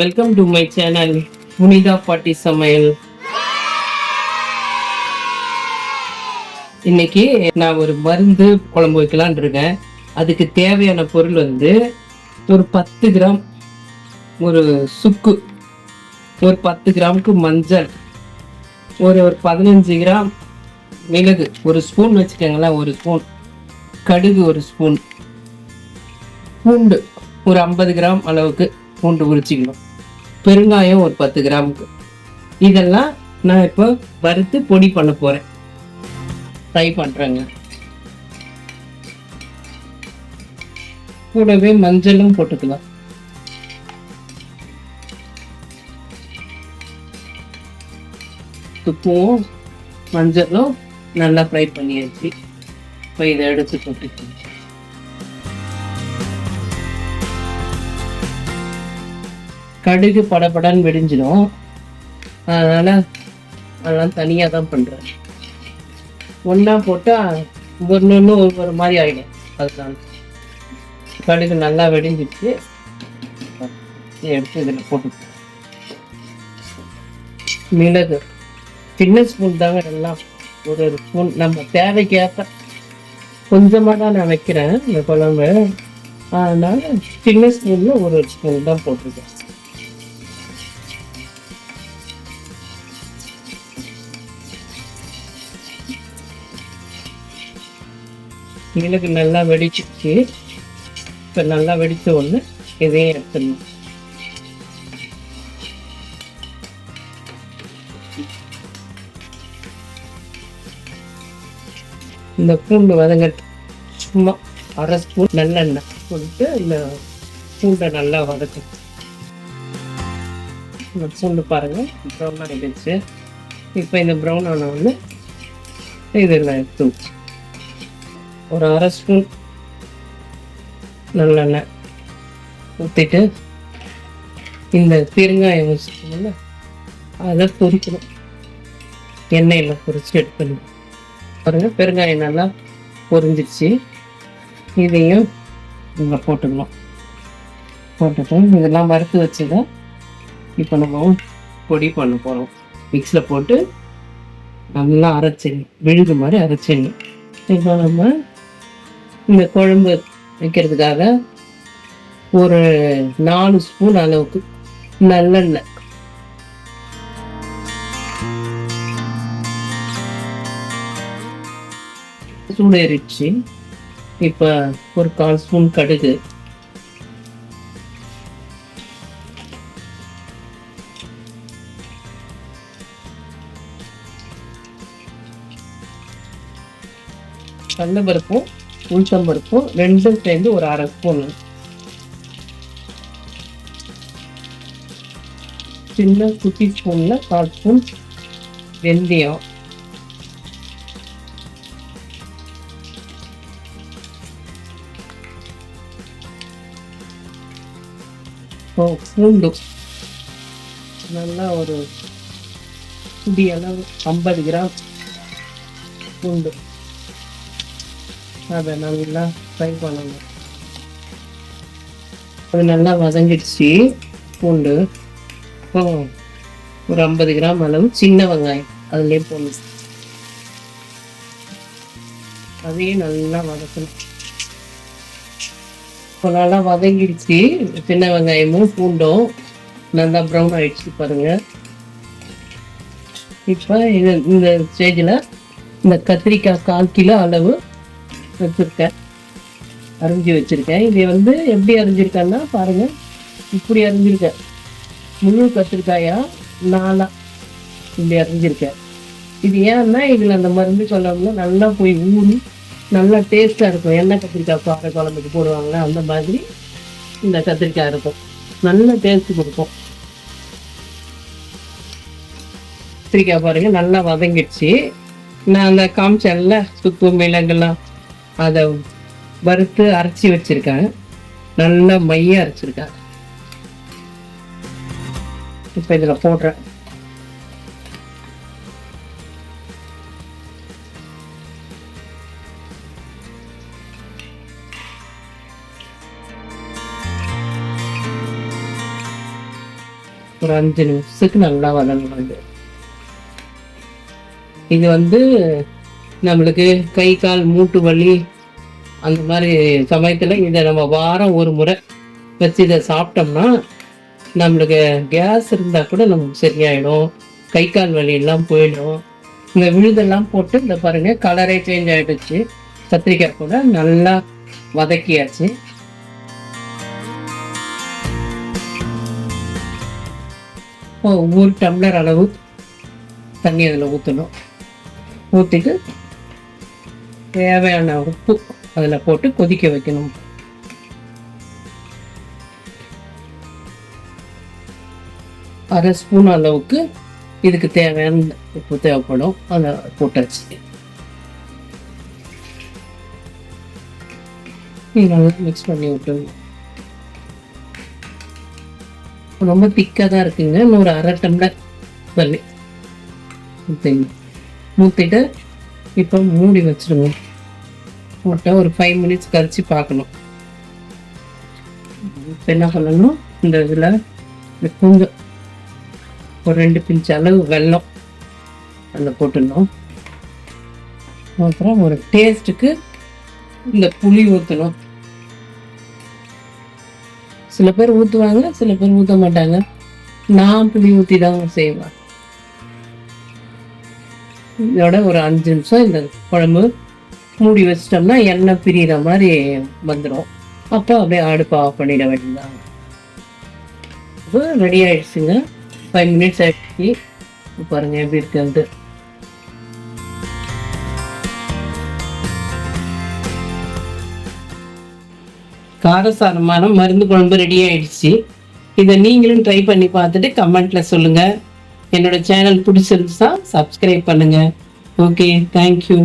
Welcome to my channel Punitha பாட்டி சமையல் இன்னைக்கு நான் ஒரு மருந்து குழம்பு வைக்கலான் இருக்கேன். அதுக்கு தேவையான பொருள் வந்து ஒரு பத்து கிராம் ஒரு சுக்கு ஒரு பத்து கிராமுக்கு மஞ்சள் ஒரு ஒரு பதினஞ்சு கிராம் மிளகு ஒரு ஸ்பூன் வச்சுக்கோங்களேன் ஒரு ஸ்பூன் கடுகு ஒரு ஸ்பூன் பூண்டு ஒரு ஐம்பது கிராம் அளவுக்கு. பூண்டு உரிச்சிக்கணும் பெருங்காயம் ஒரு பத்து கிராமுக்கு. இதெல்லாம் நான் இப்போ வறுத்து பொடி பண்ண போகிறேன் ஃப்ரை பண்ணுறேங்க கூடவே மஞ்சளும் போட்டுக்கலாம். உப்பும் மஞ்சளும் நல்லா ஃப்ரை பண்ணியாச்சு. இப்போ இதை எடுத்து போட்டுக்கலாம் கடுகு படபடன்னு வெடிஞ்சிடும் அதனால் அதெல்லாம் தனியாக தான் பண்ணுறேன் ஒன்றா போட்டால் ஒன்று ஒன்று ஒவ்வொரு மாதிரி ஆகிடும் அதுதான். கடுகு நல்லா வெடிஞ்சிட்டு எடுத்து இதில் போட்டு மிளகு. சின்ன ஸ்பூன் தாங்க எல்லாம். ஒரு ஒரு ஸ்பூன் நம்ம தேவைக்கேற்ப கொஞ்சமாக தான் நான் வைக்கிறேன் இந்த குழம்பு அதனால் சின்ன ஸ்பூனில் ஒரு ஒரு ஸ்பூன் தான் போட்டிருக்கேன் மிளகு நல்லா வெடிச்சிச்சு இப்போ நல்லா வெடித்த உடனே இதையும் எடுத்துடணும். இந்த பூண்டு வதங்கட்டு சும்மா அரை ஸ்பூன் நல்லெண்ணெய் போட்டு இந்த பூண்டை நல்லா வதக்கணும். இந்த பூண்டு பாருங்கள் ப்ரௌன் ஆகிடுச்சு இப்போ இந்த ப்ரௌன் ஆன உடனே இதெல்லாம் எடுத்து வச்சு ஒரு அரை ஸ்பூன் நல்லெண்ணெய் ஊற்றிட்டு இந்த பெருங்காயம் வச்சுக்கணும்ல அதை பொரிக்கணும். எண்ணெயில் பொரிச்சு எடுக்கணும். பாருங்க பெருங்காயம் நல்லா பொரிஞ்சிருச்சு. இதையும் இங்கே போட்டுக்கணும். போட்டுட்டு இதெல்லாம் வறுத்து வச்சதை இப்போ நம்ம பொடி பண்ண போகிறோம் மிக்ஸில் போட்டு நல்லா அரைச்சிடணும் விழுது மாதிரி அரைச்சிடணும் இப்போ நம்ம இந்த குழம்பு வைக்கிறதுக்காக ஒரு நாலு ஸ்பூன் அளவுக்கு நல்லெண்ணெய். சூடேறிச்சு இப்போ ஒரு கால் ஸ்பூன் கடுகு. கடலப்பருப்பும் உளுத்தம் ரெண்டும் சேர்ந்து ஒரு அரை ஸ்பூனு. சின்ன குட்டி ஸ்பூனில் கால் ஸ்பூன் வெந்தயம். ஓ பூண்டு. நல்லா ஒரு குடி அளவு ஐம்பது கிராம் பூண்டு. அதை நல்லா ஃப்ரை பண்ணணும் அது நல்லா வதங்கிடுச்சு. பூண்டு. இப்போ ஒரு ஐம்பது கிராம் அளவு சின்ன வெங்காயம். அதுலேயே போடணும் அதையும் நல்லா வதக்கணும். இப்போ நல்லா வதங்கிடுச்சு. சின்ன வெங்காயமும் பூண்டும் நல்லா ப்ரௌன் ஆகிடுச்சு பாருங்க. இப்போ இது இந்த ஸ்டேஜில் இந்த கத்திரிக்காய் கால் கிலோ அளவு வச்சுருக்கேன். அரிஞ்சு வச்சுருக்கேன். இதை வந்து எப்படி அரிஞ்சிருக்கேன்னா பாருங்க. இப்படி அரிஞ்சிருக்கேன் முழு கத்திரிக்காயா நாளா இப்படி அரிஞ்சிருக்கேன் இது ஏன்னா இதில் அந்த மருந்து சொல்லணும்னா நல்லா போய் ஊறி நல்லா டேஸ்ட்டாக இருக்கும். எண்ணெய் கத்திரிக்காய் பாறை குழம்புக்கு போடுவாங்களே அந்த மாதிரி இந்த கத்திரிக்காய் இருக்கும். நல்ல டேஸ்ட் கொடுக்கும். கத்திரிக்காய் பாருங்க நல்லா வதங்கிடுச்சு. நான் அந்த காமிச்சேன்ல சுக்கு மிளகுலாம் அதை வறுத்து அரைச்சி வச்சிருக்கேன் நல்லா மைய அரைச்சிருக்கேன் இப்போ இதில் போடுறேன். ஒரு அஞ்சு நிமிஷத்துக்கு நல்லா வதங்க இது வந்து நம்மளுக்கு கை கால் மூட்டு வலி அந்த மாதிரி சமயத்தில் இதை நம்ம வாரம் ஒரு முறை வச்சு இதை சாப்பிட்டோம்னா நம்மளுக்கு கேஸ் இருந்தால் கூட நமக்கு சரியாயிடும். கை கால் வலி எல்லாம் போயிடும். இந்த விழுதெல்லாம் போட்டு இந்த பாருங்க கலரே சேஞ்ச் ஆகிடுச்சு கத்திரிக்காய் கூட நல்லா வதக்கியாச்சு. ஒவ்வொரு ஒரு டம்ளர் அளவு தண்ணி அதில் ஊற்றணும் ஊற்றிட்டு தேவையான உப்பு அதில் போட்டு கொதிக்க வைக்கணும். அரை ஸ்பூன் அளவுக்கு இதுக்கு தேவையான உப்பு தேவைப்படும். அதை போட்டாச்சு. நல்லா மிக்ஸ் பண்ணி விட்டுருங்க. ரொம்ப திக்காக தான் இருக்குங்க. இன்னொரு அரை டம்ளர் தள்ளி ஊற்றிங்க ஊற்றிட்டு இப்போ மூடி வச்சுடுங்க போட்டால் ஒரு ஃபைவ் மினிட்ஸ் கழிச்சு பார்க்கணும். இப்போ என்ன பண்ணணும்? இந்த இதில் கொஞ்சம் ஒரு ரெண்டு பிஞ்ச் அளவு வெல்லம் அதில் போட்டுடணும். அப்புறம் ஒரு டேஸ்ட்டுக்கு இந்த புளி ஊற்றணும் சில பேர் ஊற்றுவாங்க சில பேர் ஊற்ற மாட்டாங்க. நான் புளி ஊற்றி தான் செய்வேன். இதோட ஒரு அஞ்சு நிமிஷம் இந்த குழம்பு மூடி வச்சிட்டோம்னா எண்ணெய் பிரிகிற மாதிரி வந்துடும் அப்போ அப்படியே அடுப்பு ஆஃப் பண்ணிட வேண்டியதாங்க இப்போ ரெடி ஆகிடுச்சுங்க ஃபைவ் மினிட்ஸ் ஆகி பாருங்கள் பாருங்க எப்படி இருக்குன்ட்டு காரசாரமான மருந்து குழம்பு ரெடி ஆயிடுச்சு. இதை நீங்களும் ட்ரை பண்ணி பார்த்துட்டு கமெண்ட்டில் சொல்லுங்கள் என்னோட சேனல் பிடிச்சிருந்துச்சா சப்ஸ்கிரைப் பண்ணுங்க. Okay thank you